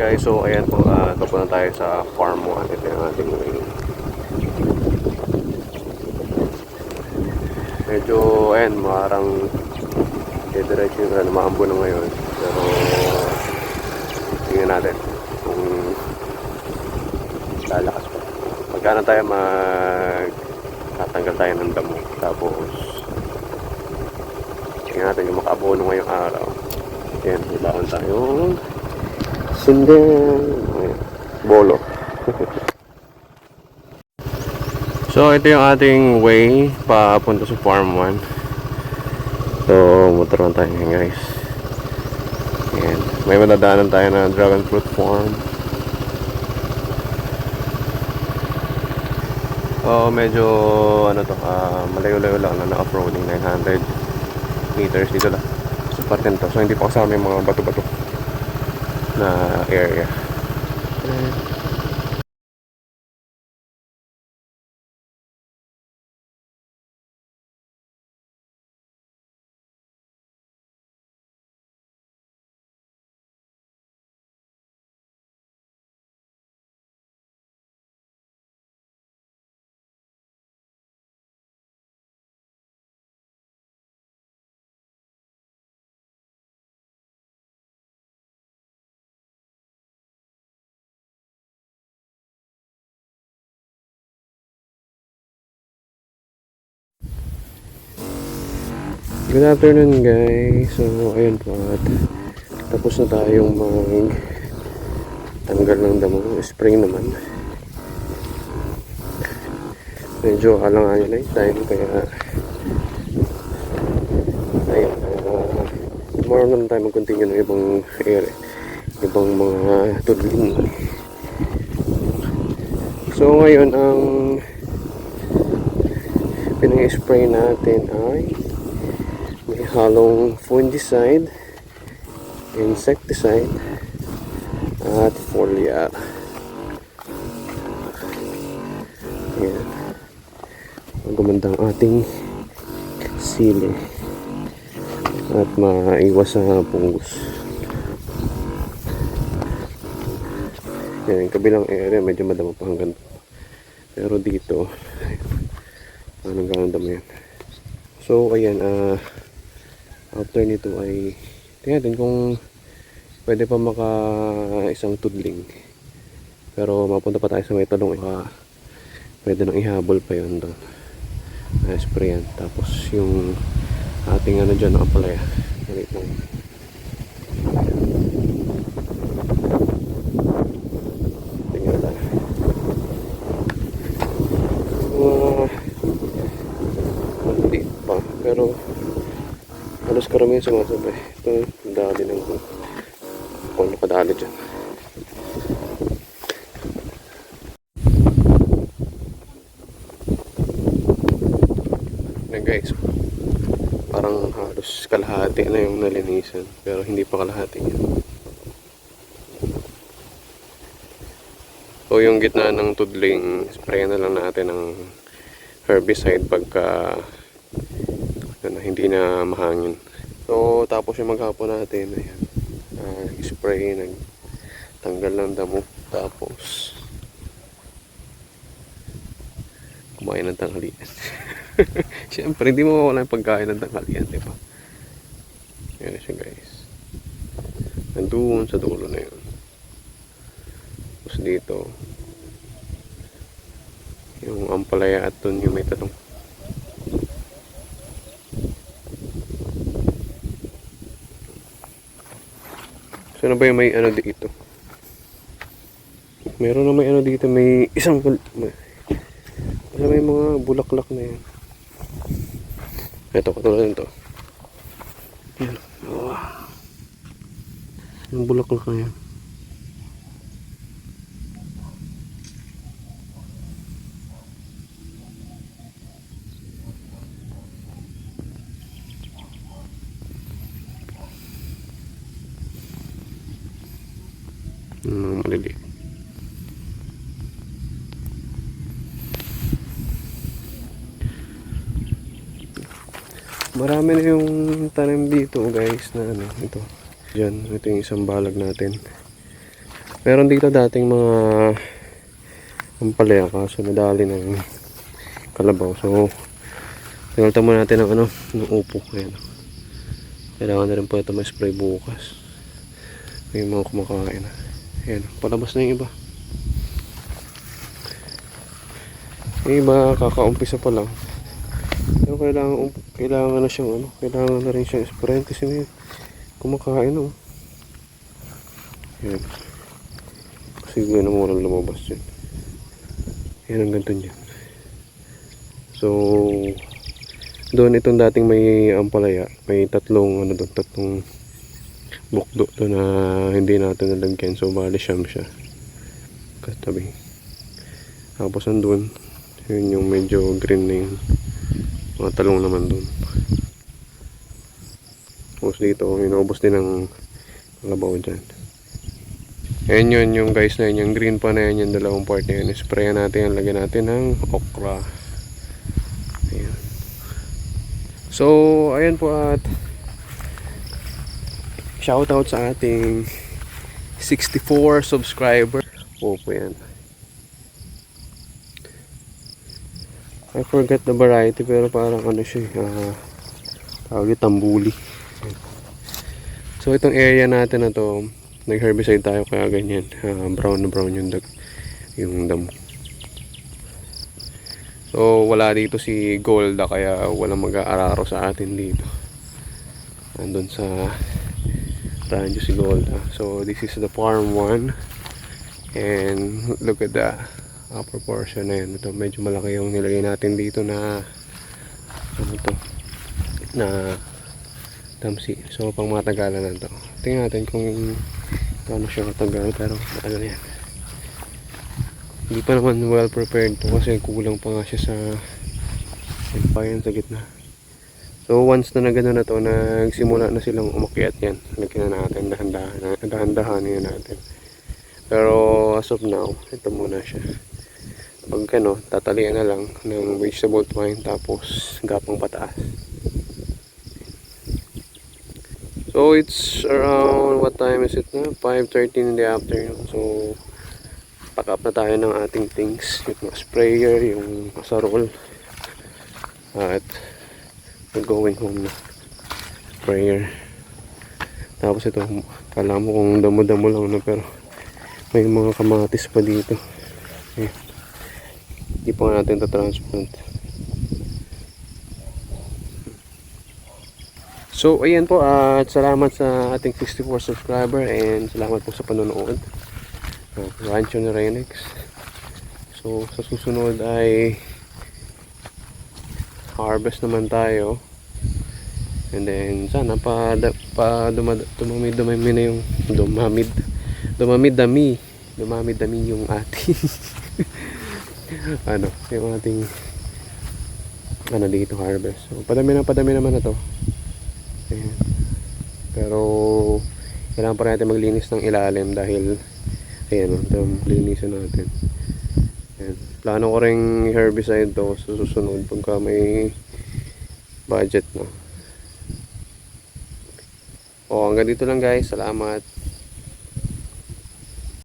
guys, so ayan po, uh, ito po na tayo sa farm 1. Ito yung ating way. Medyo, ayan, marang diretso yung ano, maambo na ngayon. Pero, tingnan natin kung lalakas pa. Pagkana tayo mag tatanggal tayo ng damo. Tapos, tingnan natin yung makaabono ngayong araw. Ayan, hilawan tayong Ayan, bolo. so, ito yung ating way papunta sa farm 1. So, motoran tayo ngayon guys. Ayan. May madadaanan tayo na dragon fruit farm. Oh, medyo ano to, ah, malayo-layo lang na na-off-roading 900 meters dito lang. Sa parte nito. So hindi pa kasama yung mga bato-bato na area. Good afternoon guys. So ayun po at tapos na tayong mag tanggal ng damo. Spring naman. Medyo alang-alang na yung time kaya ayun. Uh, tomorrow naman tayo mag-continue ng ibang area. Ibang mga tudling. So ngayon ang pinang-spray natin ay halong fungicide, insecticide, at foliar. Ayan. Ang gumandang ating sili at maiwas sa pungus. Yan, yung kabilang area medyo madama pa hanggang pero dito anong ganun damo yan so ayan ah after nito ay tingnan natin kung pwede pa maka isang tudling. Pero mapunta pa tayo sa may talong baka pwede nang ihabol pa yun doon. Na sprayan tapos yung ating ano dyan nakapalaya wait lang tingnan tayo uh, hindi pa pero halos karamihan sumasabay ito dali ng kung nakadali dyan. Na guys. Parang halos kalahati na yung nalinisan pero hindi pa kalahati yan so yung gitna ng tudling spray na lang natin ng herbicide pagka ano, hindi na mahangin so tapos yung maghapon natin ayan uh, spray nag tanggal ng damo tapos kumain ng tanghalian Siyempre, hindi mo mawala yung pagkain ng tanghalian, di ba? Yan na siya, guys. Nandun sa dulo na yun. Tapos dito, yung ampalaya at dun yung may talong. So, ano ba yung may ano dito? Meron na may ano dito, may isang may, may mga bulaklak na yan. Ito, katulad nito. Yan. Oh. Yung bulaklak na yan. Mga maliliit. Marami na yung tanim dito guys na ano, ito. Diyan, ito yung isang balag natin. Meron dito dating mga ampalaya kaso nadali ng kalabaw. So, tinulta muna natin ng ano, ng upo. Ayan. Kailangan na rin po ito ma-spray bukas. May mga kumakain na. Ayan, palabas na yung iba. Yung iba kakaumpisa pa lang. Pero kailangan, kailangan na siyang ano, kailangan na rin siyang spray kasi may kumakain oh. Ayan. Kasi gano'n mo lang lumabas yun. Yan ang ganito niya. So, doon itong dating may ampalaya, may tatlong ano doon, tatlong bukdo doon na hindi natin nalagyan. So, bali siyam siya. Katabi. Tapos andun, yun yung medyo green na yung mga talong naman doon. Tapos dito, inubos din ng labaw dyan. Ayan yun yung guys na yun, yung green pa na yun, yung dalawang part na yun. Sprayan natin, lagyan natin ng okra. Ayan. So, ayan po at shoutout sa ating 64 subscriber. Oo po yan. I forgot the variety pero parang ano siya, uh, tawag yung tambuli. So, itong area natin na to, nag-herbicide tayo kaya ganyan. Ah, brown na brown yung, dag, yung damo. So, wala dito si Golda kaya walang mag-aararo sa atin dito. Andun sa Rancho si Golda. So, this is the farm 1. And look at the upper portion na yun. Ito, medyo malaki yung nilagay natin dito na ano to na tamsi. So, pang matagalan na to. Tingnan natin kung paano siya katagal pero matagal na yan. Hindi pa naman well prepared to kasi kulang pa nga siya sa empayan sa gitna. So once na nagano na to, nagsimula na silang umakyat yan. Lagyan na natin dahan-dahan, dahan-dahan yun natin. Pero as of now, ito muna siya. Pag ano, tatalian na lang ng vegetable twine tapos gapang pataas. So it's around what time is it na? 5.13 in the afternoon. So pack up na tayo ng ating things. Yung sprayer, yung asarol. At going home na. Sprayer. Tapos ito, kala mo kung damo-damo lang na pero may mga kamatis pa dito. Eh, Hindi pa nga natin ito-transplant. So, ayan po. At salamat sa ating 64 subscriber and salamat po sa panonood. Uh, Rancho ni Renex. So, sa susunod ay harvest naman tayo. And then, sana pa, pa dumad, dumamid, dumamid na yung dumamid. Dumamid dami. Dumamid dami yung ating ano, yung ating ano dito harvest. So, padami na padami naman na to. Ayan. Pero kailangan pa natin maglinis ng ilalim dahil ayan ito linisin natin. Plano ko ring herbicide to sa susunod pagka may budget na. O hanggang dito lang guys. Salamat.